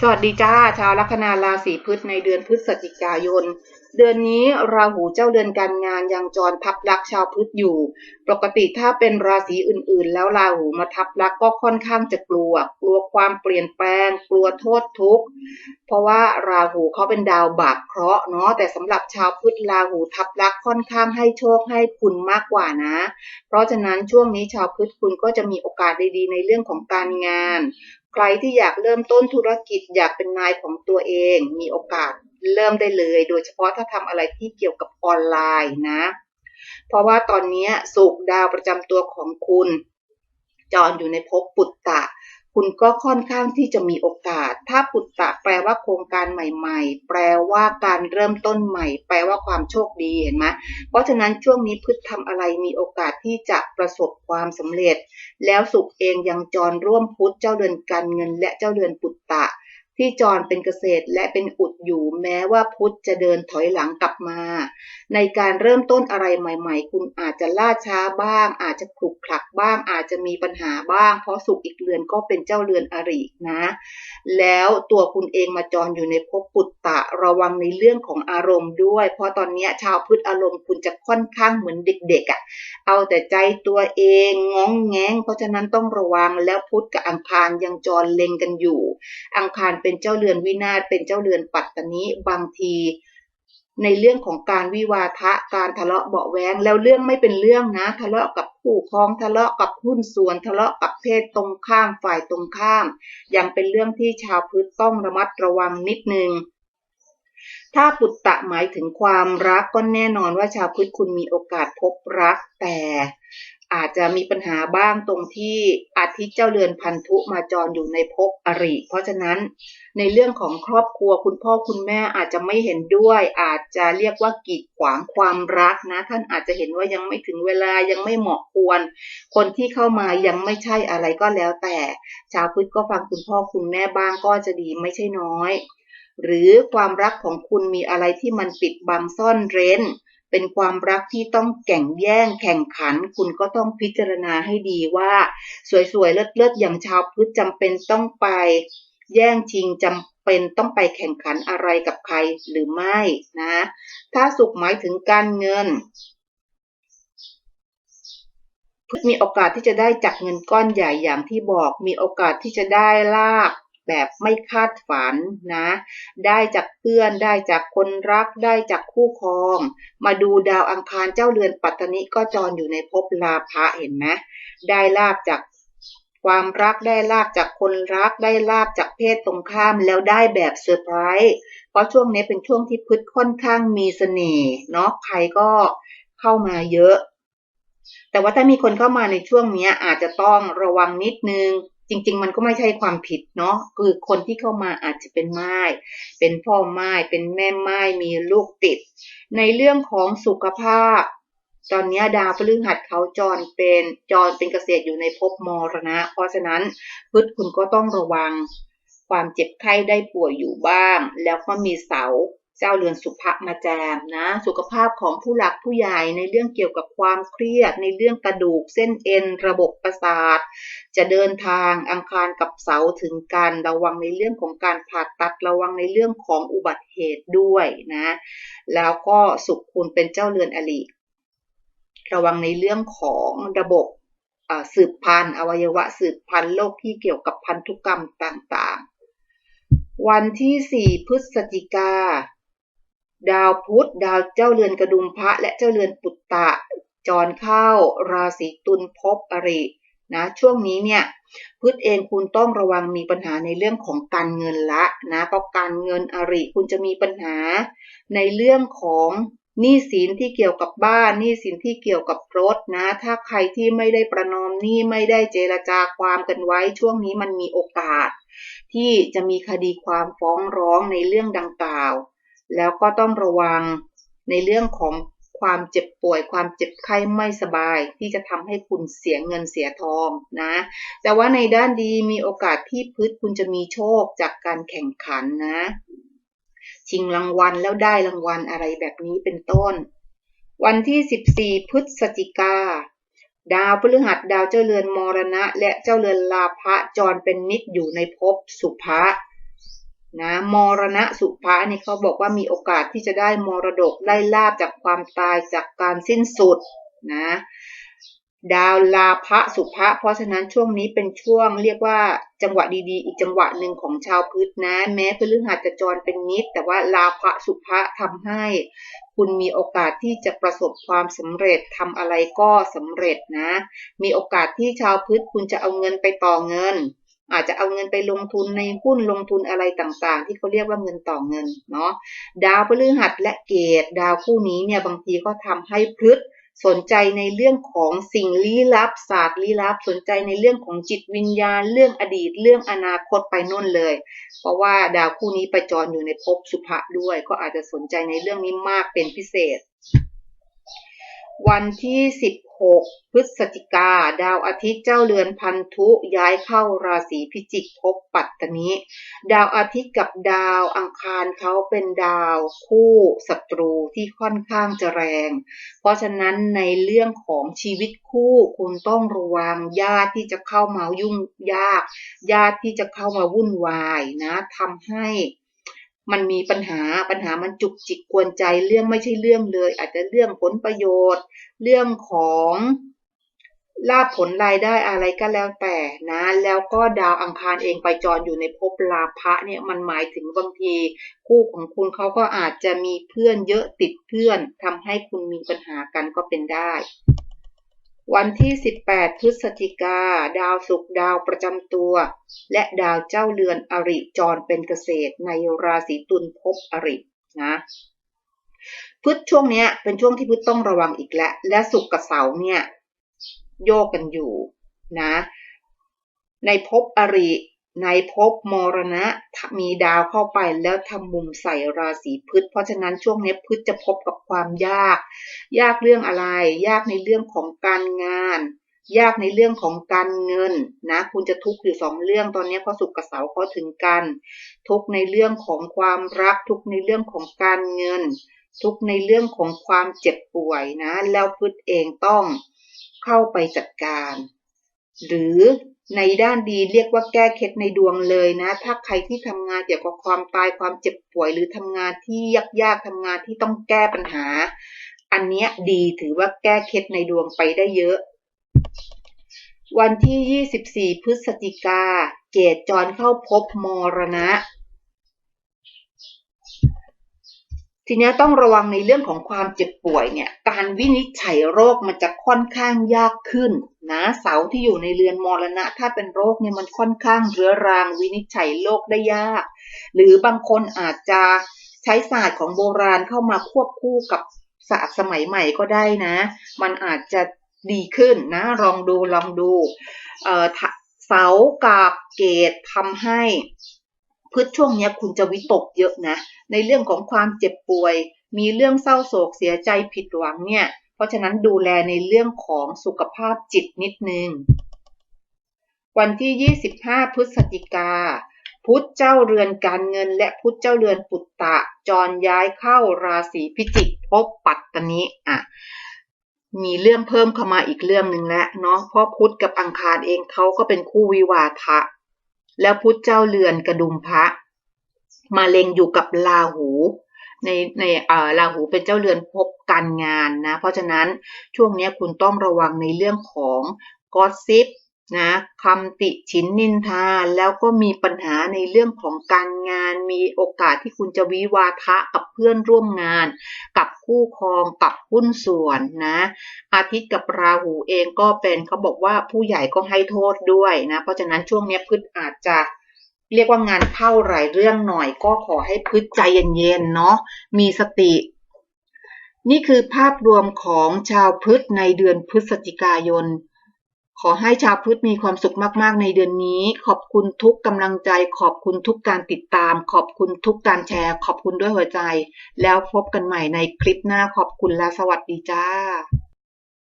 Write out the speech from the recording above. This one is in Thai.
สวัสดีจ้าชาวลัคนาราศีพฤษในเดือนพฤศจิกายน เดือนนี้ราหูเจ้าเดือนการงานยังจรทับลักชาวพฤษอยู่ ปกติถ้าเป็นราศีอื่นๆ แล้วราหูมาทับลักก็ค่อนข้างจะกลัว กลัวความเปลี่ยนแปลง กลัวโทษทุกข์เพราะว่าราหูเขาเป็นดาวบาปเคราะห์เนาะแต่สำหรับชาวพฤษราหูทับลักค่อนข้างให้โชคให้คุณมากกว่านะ เพราะฉะนั้นช่วงนี้ชาวพฤษคุณก็จะมีโอกาสดีๆในเรื่องของการงาน ใครที่อยากเริ่มต้นธุรกิจอยากเป็นนายของตัวเอง มีโอกาสเริ่มได้เลย โดยเฉพาะถ้าทำอะไรที่เกี่ยวกับออนไลน์นะ เพราะว่าตอนนี้สุกดาวประจำตัวของคุณ จอนอยู่ในภพปุตตะ คุณก็ค่อนข้างที่จะมีโอกาส ถ้าปุตตะแปลว่าโครงการใหม่ ๆ แปลว่าการเริ่มต้นใหม่ แปลว่าความโชคดีเห็นไหมเพราะฉะนั้นช่วงนี้พฤษทำอะไรมีโอกาสที่จะประสบความสำเร็จ แล้วสุขเองยังจรร่วมพุทธเจ้าเดือนการเงินและเจ้าเดือนปุตตะ ที่จรเป็นเกษตรและเป็นอุดอยู่แม้ว่าพุธจะเดินถอยหลังกลับมา ในการเริ่มต้นอะไรใหม่ ๆ คุณอาจจะล่าช้าบ้าง อาจจะขลุกขลักบ้าง อาจจะมีปัญหาบ้าง เพราะสุขอีกเรือนก็เป็นเจ้าเรือนอรินะ แล้วตัวคุณเองมาจรอยู่ในภพปุตตะระวังในเรื่องของอารมณ์ด้วย เพราะตอนนี้ชาวพืชอารมณ์คุณจะค่อนข้างเหมือนเด็กๆอะ่ะเอาแต่ใจตัวเองง้องแงงเพราะฉะนั้นต้องระวังแล้วพุธกับอังคารยังจรเล็งกันอยู่ อังคารเป็นเจ้าเรือนวินาศเป็นเจ้าเรือนปัตตนิบางที ในเรื่องของการวิวาทะการทะเลาะเบาแวงแล้วเรื่องไม่เป็นเรื่องนะทะเลาะกับคู่ครองทะเลาะกับหุ้นส่วนทะเลาะกับเพศตรงข้ามฝ่ายตรงข้าม ยังเป็นเรื่องที่ชาวพุทธต้องระมัดระวังนิดนึง ถ้าปุตตะหมายถึงความรักก็แน่นอนว่าชาวพุทธคุณมีโอกาสพบรักแต่อาจจะมีปัญหาบ้างตรงที่อาทิตย์เจ้าเรือนพันธุมาจรอยู่ในภพอริ เพราะฉะนั้นในเรื่องของครอบครัวคุณพ่อคุณแม่อาจจะไม่เห็นด้วย อาจจะเรียกว่ากีดขวางความรักนะ ท่านอาจจะเห็นว่ายังไม่ถึงเวลายังไม่เหมาะควร คนที่เข้ามายังไม่ใช่อะไรก็แล้วแต่ ชาวพุทธก็ฟังคุณพ่อคุณแม่บ้างก็จะดีไม่ใช่น้อย หรือความรักของคุณมีอะไรที่มันปิดบังซ่อนเร้น เป็นความรักที่ต้องแข่งแย่งแข่งขัน คุณก็ต้องพิจารณาให้ดีว่า สวยๆเลิศๆอย่างชาวพุทธจำเป็นต้องไป แย่งชิงจำเป็นต้องไปแข่งขันอะไรกับใครหรือไม่นะ ถ้าสุขหมายถึงการเงินมีโอกาสที่จะได้จากเงินก้อนใหญ่อย่างที่บอก มีโอกาสที่จะได้ลาบ แบบไม่คาดฝันนะ ได้จากเพื่อนได้จากคนรักได้จากคู่ครอง มาดูดาวอังคารเจ้าเรือนปัตตนิก็จรอยู่ในภพลาภะเห็นไหมได้ลาบจากความรักได้ลาบจากคนรักได้ลาบจากเพศตรงข้ามแล้วได้แบบเซอร์ไพรส์เพราะช่วงนี้เป็นช่วงที่พืชค่อนข้างมีเสน่ห์เนาะใครก็เข้ามาเยอะ แต่ว่าถ้ามีคนเข้ามาในช่วงนี้อาจจะต้องระวังนิดนึง จริง ๆ มันก็ไม่ใช่ความผิดเนาะคือคนที่เข้ามาอาจจะเป็นไม้เป็นพ่อไม้เป็นแม่ไม้มีลูกติด ในเรื่องของสุขภาพ ตอนนี้ดาวพฤหัสเขาจรเป็นจรเป็นเกษตรอยู่ในภพมรณะ เพราะฉะนั้นพืชคุณก็ต้องระวังความเจ็บไข้ได้ป่วยอยู่บ้าง แล้วก็มีเสา เจ้าเรือนสุภะมาแจมนะ สุขภาพของผู้หลักผู้ใหญ่ในเรื่องเกี่ยวกับความเครียด ในเรื่องกระดูกเส้นเอ็น ระบบประสาท จะเดินทางอังคารกับเสาถึงกันระวังในเรื่องของการผ่าตัดระวังในเรื่องของอุบัติเหตุด้วยนะ แล้วก็สุขคุณเป็นเจ้าเรือนอลิระวังในเรื่องของระบบสืบพันธุ์อวัยวะสืบพันธุ์โรคที่เกี่ยวกับพันธุกรรมต่างๆ วันที่ 4 พฤศจิกา ดาวพุธดาวเจ้าเรือนกระดุมพระและเจ้าเรือนปุตตะ จรเข้า ราศีตุลภพอรินะช่วงนี้เนี่ยพืชเองคุณต้องระวังมีปัญหาในเรื่องของการเงินละนะเพราะการเงินอริคุณจะมีปัญหาในเรื่องของหนี้สินที่เกี่ยวกับบ้านหนี้สินที่เกี่ยวกับรถนะ ถ้าใครที่ไม่ได้ประนอมหนี้ไม่ได้เจรจาความกันไว้ ช่วงนี้มันมีโอกาส ที่จะมีคดีความฟ้องร้องในเรื่องดังกล่าว แล้วก็ต้องระวังในเรื่องของความเจ็บป่วยความเจ็บไข้ไม่สบาย ที่จะทำให้คุณเสียเงินเสียทองนะ แต่ว่าในด้านดีมีโอกาสที่พืชคุณจะมีโชคจากการแข่งขันนะ ชิงรางวัลแล้วได้รางวัลอะไรแบบนี้เป็นต้น วันที่ 14 พฤศจิกา ดาวพฤหัสดาวเจ้าเรือนมรณะ และเจ้าเรือนลาภะจรเป็นนิดอยู่ในภพสุภะ นะมรณะสุภะนี่เขาบอกว่ามีโอกาสที่จะได้มรดกได้ลาบจากความตายจากการสิ้นสุดนะดาวลาภะสุภะเพราะฉะนั้นช่วงนี้เป็นช่วงเรียกว่าจังหวะดีๆ อีกจังหวะหนึ่งของชาวพุธนะ แม้พฤหัสจะจรเป็นนิด แต่ว่าลาภะสุภะทำให้ คุณมีโอกาสที่จะประสบความสำเร็จทำอะไรก็สำเร็จนะ มีโอกาสที่ชาวพุธคุณจะเอาเงินไปต่อเงิน อาจจะเอาเงินไปลงทุนในหุ้นลงทุนอะไรต่างๆ ที่เขาเรียกว่าเงินต่อเงินเนาะดาวพฤหัสและเกตดาวคู่นี้เนี่ยบางทีก็ทำให้พฤษสนใจในเรื่องของสิ่งลี้ลับศาสตร์ลี้ลับ สนใจในเรื่องของจิตวิญญาณ เรื่องอดีต เรื่องอนาคตไปนู่นเลย เพราะว่าดาวคู่นี้ไปจรอยู่ในภพสุภะด้วย ก็อาจจะสนใจในเรื่องนี้มากเป็นพิเศษ วันที่16พฤศจิกา ดาวอาทิตย์เจ้าเรือนพันธุย้ายเข้าราศีพิจิกภพปัตตนิ ดาวอาทิตย์กับดาวอังคารเขาเป็นดาวคู่ศัตรูที่ค่อนข้างจะแรง เพราะฉะนั้นในเรื่องของชีวิตคู่คุณต้องระวังญาติที่จะเข้ามายุ่งยาก ญาติที่จะเข้ามาวุ่นวายนะทำให้ มันมีปัญหาปัญหามันจุกจิกกวนใจเรื่องไม่ใช่เรื่องเลย อาจจะเรื่องผลประโยชน์ เรื่องของลาภผลรายได้อะไรก็แล้วแต่นะ แล้วก็ดาวอังคารเองไปจรอยู่ในภพลาภะเนี่ยมันหมายถึงบางทีคู่ของคุณเขาก็อาจจะมีเพื่อนเยอะติดเพื่อนทำให้คุณมีปัญหากันก็เป็นได้ วันที่ 18 พฤศจิกา ดาวศุกร์ดาวประจำตัว และดาวเจ้าเรือนอริจรเป็นเกษตรในราศีตุลภพอรินะพฤษช่วงนี้เป็นช่วงที่พฤษต้องระวังอีกแล้ว และศุกร์กับเสาร์เนี่ย โยกกันอยู่นะ ในภพอริ ในภพมรณะมีดาวเข้าไปแล้วทำมุมใส่ราศีพฤษเพราะฉะนั้นช่วงนี้พฤษจะพบกับความยาก ยากเรื่องอะไร ยากในเรื่องของการงาน ยากในเรื่องของการเงินนะ คุณจะทุกข์อยู่สองเรื่องตอนนี้เพราะสุกกับเสาเขาถึงกัน ทุกในเรื่องของความรัก ทุกในเรื่องของการเงิน ทุกในเรื่องของความเจ็บป่วยนะ แล้วพฤษเองต้องเข้าไปจัดการ หรือ ในด้านดีเรียกว่าแก้เคล็ดในดวงเลยนะ ถ้าใครที่ทำงานเกี่ยวกับความตายความเจ็บป่วยหรือทำงานที่ยากๆทำงานที่ต้องแก้ปัญหา อันเนี้ยดีถือว่าแก้เคล็ดในดวงไปได้เยอะ วันที่ 24 พฤศจิกา เกตจรเข้าพบมรณะ ทีนี้ต้องระวังในเรื่องของความเจ็บป่วยเนี่ย การวินิจฉัยโรคมันจะค่อนข้างยากขึ้นนะเสาที่อยู่ในเรือนมรณะ ถ้าเป็นโรคเนี่ยมันค่อนข้างเรื้อรังวินิจฉัยโรคได้ยาก หรือบางคนอาจจะใช้ศาสตร์ของโบราณเข้ามาควบคู่กับศาสตร์สมัยใหม่ก็ได้นะ มันอาจจะดีขึ้นนะ ลองดูลองดู เอ่อเสากับเกตทำให้ พืชช่วงนี้คุณจะวิตกเยอะนะ ในเรื่องของความเจ็บป่วย มีเรื่องเศร้าโศกเสียใจผิดหวังเนี่ย เพราะฉะนั้นดูแลในเรื่องของสุขภาพจิตนิดนึง วันที่ 25 พฤศจิกา พุทธเจ้าเรือนการเงิน และพุทธเจ้าเรือนปุตตะ จรย้ายเข้าราศีพิจิกพบปัตตนิอะมีเรื่องเพิ่มเข้ามาอีกเรื่องหนึ่งแล้วเนาะเพราะพุทธกับอังคารเองเขาก็เป็นคู่วิวาทะ แล้วพุทธเจ้าเรือนกระดุมพระ มาเล็งอยู่กับลาหูในในเอ่อลาหูเป็นเจ้าเรือนพบการงานนะ เพราะฉะนั้นช่วงนี้คุณต้องระวังในเรื่องของกอซิป นะคำติฉินนินทาแล้วก็มีปัญหาในเรื่องของการงาน มีโอกาสที่คุณจะวิวาทะกับเพื่อนร่วมงาน กับคู่ครองกับหุ้นส่วนนะ อาทิตย์กับราหูเองก็เป็นเขาบอกว่าผู้ใหญ่ก็ให้โทษด้วยนะเพราะฉะนั้นช่วงนี้พืชอาจจะเรียกว่างานเข้าหลายเรื่องหน่อยก็ขอให้พืชใจเย็นๆเนาะมีสตินี่คือภาพรวมของชาวพฤษในเดือนพฤศจิกายน ขอให้ชาวพุทธมีความสุขมาก ๆ ในเดือนนี้ ขอบคุณทุกกำลังใจ ขอบคุณทุกการติดตาม ขอบคุณทุกการแชร์ ขอบคุณด้วยหัวใจ แล้วพบกันใหม่ในคลิปหน้าขอบคุณและสวัสดีจ้า